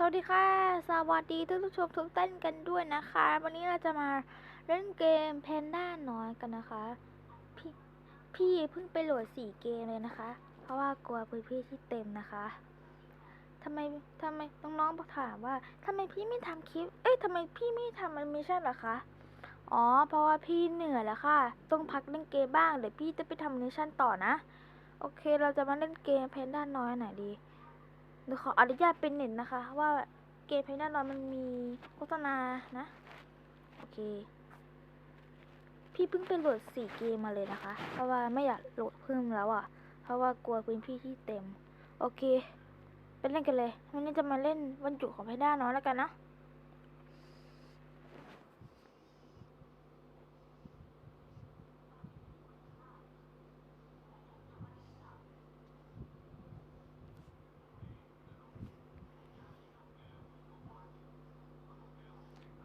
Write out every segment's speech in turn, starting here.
สวัสดีค่ะ สวัสดีทุกผู้ชมทุกท่านกันด้วยนะคะ วันนี้เราจะมาเล่นเกมแพนด้าน้อยกันนะคะ พี่พี่เพิ่งไปโหลดสี่เกมเลยนะคะ เพราะว่ากลัวพื้นที่ที่เต็มนะคะทำไมทำไมน้องๆบอกถามว่าทำไมพี่ไม่ทำคลิปเอ้ยทำไมพี่ไม่ทำแอนิเมชั่นเหรอคะ อ๋อ เพราะว่าพี่เหนื่อยแล้วค่ะ ต้องพักเล่นเกมบ้าง เดี๋ยวพี่จะไปทำแอนิเมชั่นต่อนะ โอเค เราจะมาเล่นเกมแพนด้าน้อยไหนดี เดี๋ยวขออนุญาตเป็นเน็ตนะคะ ว่าเกมเพลย์แน่นอนมันมีโฆษณานะ โอเค พี่เพิ่งไปโหลดสี่เกมมาเลยนะคะ เพราะว่าไม่อยากโหลดเพิ่มแล้วอะ เพราะว่ากลัวพื้นที่ที่เต็ม โอเค ไปเล่นกันเลย วันนี้จะมาเล่นวันจุของเพนด้าน้อนแล้วกันนะ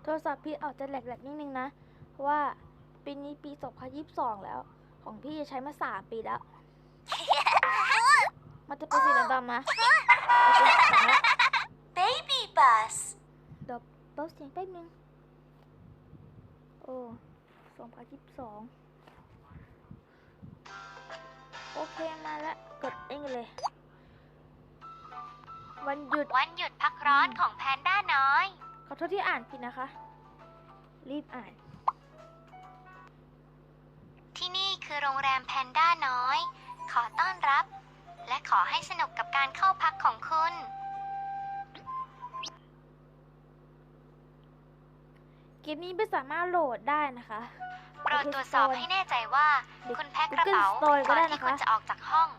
โทรศัพท์พี่อาจจะแหลกๆนิดนึงนะ เพราะว่าปีนี้ปี 2022 แล้ว ของพี่ใช้มา 3 ปีแล้ว มันจะเป็นสีดำๆนะโอเคฟังแล้ว Baby bus. เดี๋ยวเบาเสียงแป๊บนึง โอ้ 2022 โอเคมาแล้ว กดเองเลย วันหยุด วันหยุดพักร้อนของแพนด้าน้อย ขอโทษที่อ่านผิดนะคะ รีบอ่าน ที่นี่คือโรงแรมแพนด้าน้อย ขอต้อนรับ และขอให้สนุกกับการเข้าพักของคุณ เกมนี้ไม่สามารถโหลดได้นะคะ โปรดตรวจสอบให้แน่ใจว่า คุณแพ็คกระเป๋า Google Store ก็ก่อนได้ที่นะคะคุณจะออกจากห้อง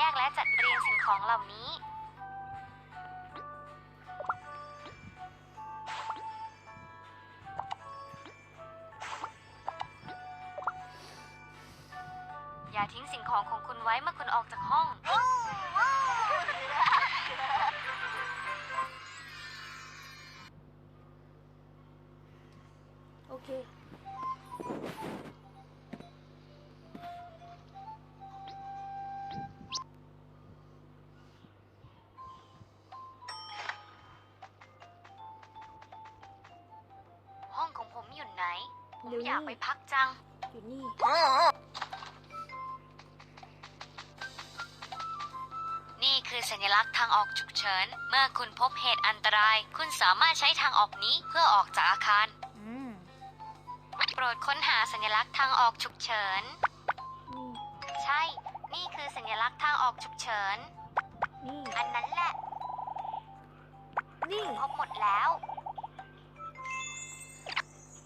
แยกและจัดเรียงสิ่งของเหล่านี้ อย่าทิ้งสิ่งของของคุณไว้เมื่อคุณออกจากห้อง โอเค อยู่นี่อยากไปพักจัง อยู่นี่ นี่คือสัญลักษณ์ทางออกฉุกเฉิน เมื่อคุณพบเหตุอันตราย คุณสามารถใช้ทางออกนี้เพื่อออกจากอาคาร อืมโปรดค้นหาสัญลักษณ์ทางออกฉุกเฉินนี่ใช่ นี่คือสัญลักษณ์ทางออกฉุกเฉิน นี่ อันนั้นแหละ นี่ พบหมดแล้ว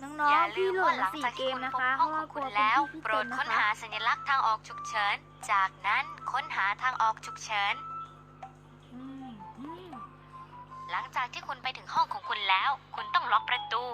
น้อองย่าๆลืพี่มโหลดว่าหมาลังสี่จากเกที่มคุณนะพบคะเพห้องราะขว่าองกลัคุวณเป็นแล้วที่ที่โปรเต็ดมนะค้นคะหาสัญลักษณ์ทางออกฉุกเฉิน จากนั้นค้นหาทางออกฉุกเฉินอืมอืมหลังจากที่คุณไปถึงห้องของคุณแล้ว คุณต้องล็อกประตู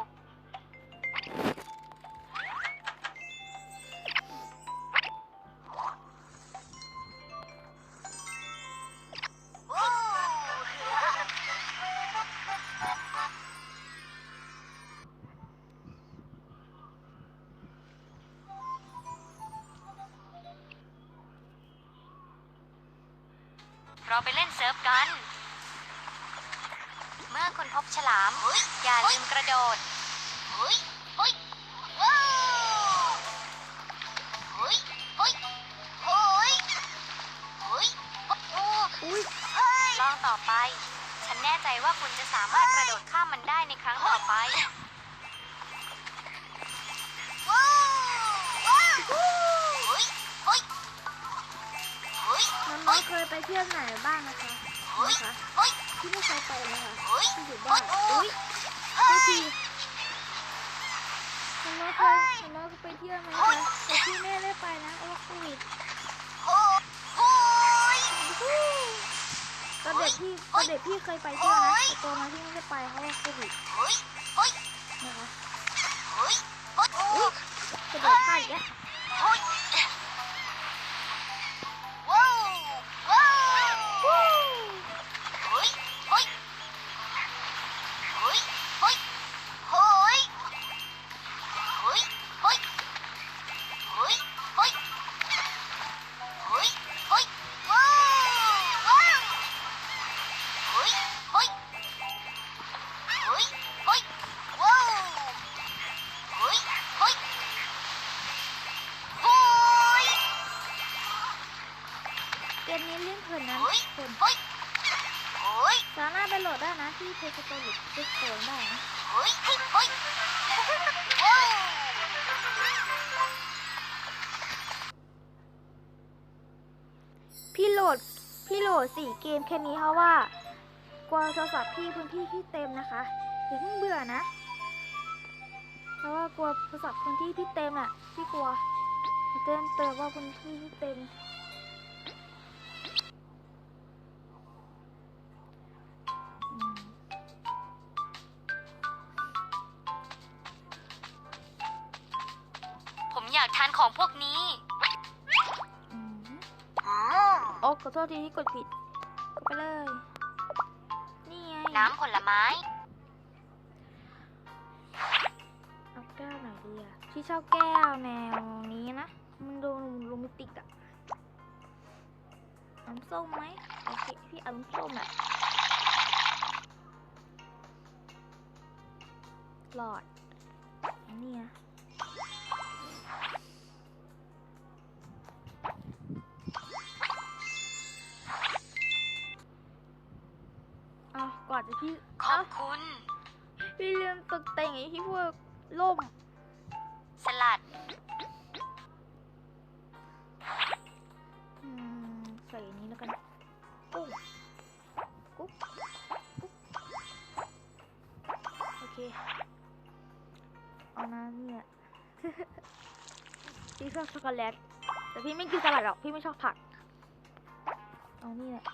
เราไปเล่นเซิร์ฟกัน เมื่อคุณพบฉลาม อย่าลืมกระโดดอุ้ยลองต่อไป ฉันแน่ใจว่าคุณจะสามารถกระโดดข้ามมันได้ในครั้งต่อไป น้องเคยไปเที่ยวไหนบ้างนะคะนะคะที่ไม่เคยไปนะคะที่อยู่บ้านอุ้ยก็ทีน้องเคยน้องเคยไปเที่ยวไหมคะแต่ที่แม่ได้ไปนะโอ้โหตอนเด็กพี่ตอเด็กพี่เคยไปเที่ยวนะโตมาที่ไม่ได้ไปเขาะว่โควิดนะคะโกระโดดพลาดอีกแล้ว จสโตร์หรือเพจสโตร์ได้นะเฮ้ยเฮ้ยเฮ้ยว้าวพี่โหลดพี่โหลดสี่เกมแค่นี้เพราะว่ากลัวโทรศัพท์พี่พื้นที่ที่เต็มนะคะอย่าเพิ่งเบื่อนะ เพราะว่ากลัวโทรศัพท์พื้นที่ที่เต็มอะพี่กลัวเตือนเตือนว่าพื้นที่ที่เต็ม อยากทานของพวกนี้อืมอืมโอ้ขอโทษทีที่กดผิดกดไปเลย นี่ไงน้ำผลไม้เอาแก้วไหนดีอะพี่ชอบแก้วแนวนี้นะ มันดูโรแมนติกอะน้ำส้มไหมโอเคพี่เอาน้ำส้มอะหลอดอันนี้นะ พี่ขเอาอบคุณ พี่ลืมตกแต่งไอ้ที่พวกล่ม สลัดอืมใส่อันนี้แล้วกันกุ้งกุ๊กกุ๊กโอเค เอาน้ำเนี่ยพี่ชอบช็อกโกแลตแต่พี่ไม่กินสลัดหรอก พี่ไม่ชอบผัก เอานี่แหละ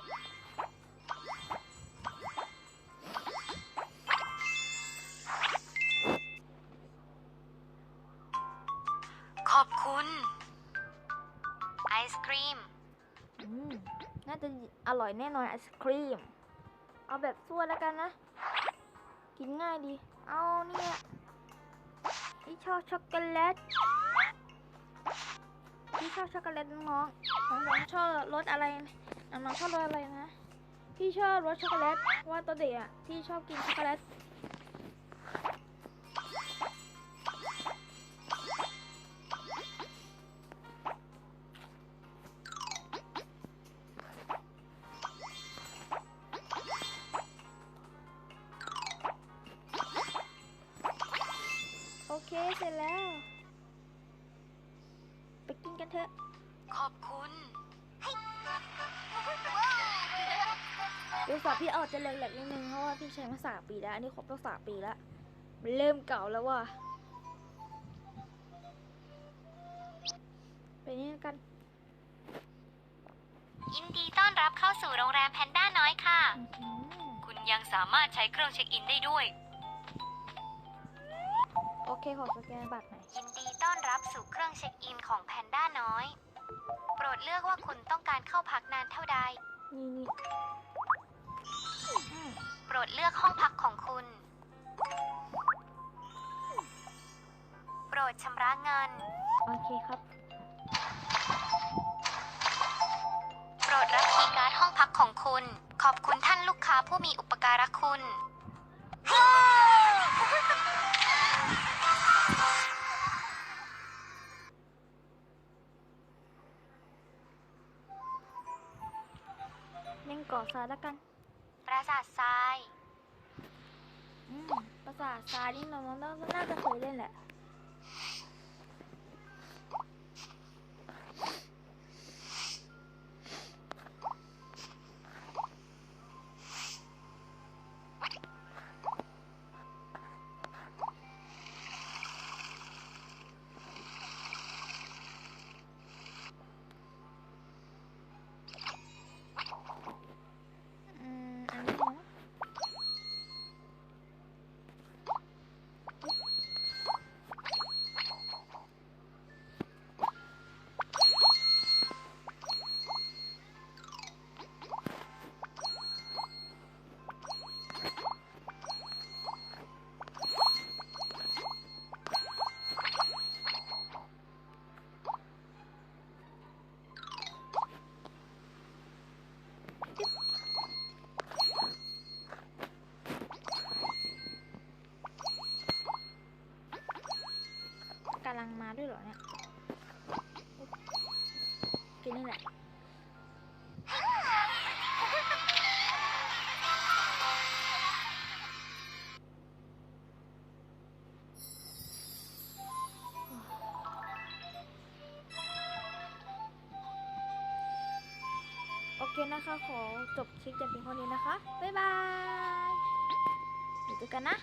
ขอบคุณ ไอศครีม อืมน่าจะอร่อยแน่นอนไอศครีม เอาแบบซั่วแล้วกันนะ กินง่ายดี เอาเนี่ยพี่ชอบช็อกโกแลตพี่ชอบช็อกโกแลตน้องน้องชอบรสอะไรน้องชอบรสอะไรนะ พี่ชอบรสช็อกโกแลตว่าตอนเด็กอะพี่ชอบกินช็อกโกแลต ขอบคุณโทรศัพท์พี่ออกจะแหลกๆนิดนึงเพราะว่าพี่ใช้มาสามปีแล้ว อันนี้ครบตั้งสามปีแล้วมันเริ่มเก่าแล้วว่ะไปนี่กัน ยินดีต้อนรับเข้าสู่โรงแรมแพนด้าน้อยค่ะอื้อหือคุณยังสามารถใช้เครื่องเช็คอินได้ด้วย โอเคขอสแกนบัตรหน่อยยินดีต้อนรับสู่เครื่องเช็คอินของแพนด้าน้อย โปรดเลือกว่าคุณต้องการเข้าพักนานเท่าใด นี่นี่อืมโปรดเลือกห้องพักของคุณ โปรดชำระเงิน โอเคครับ โปรดรับคีย์การ์ดห้องพักของคุณ ขอบคุณท่านลูกค้าผู้มีอุปการะคุณ เล่นก่อทรายแล้วกัน ปราสาททราย อืมภาษาทรายนี่เราเราน่าจะเคยเล่นแหละ นะคะ ขอจบคลิปแต่เพียงเท่านี้นะคะ บ๊ายบายเดี๋ยวเจอกันนะ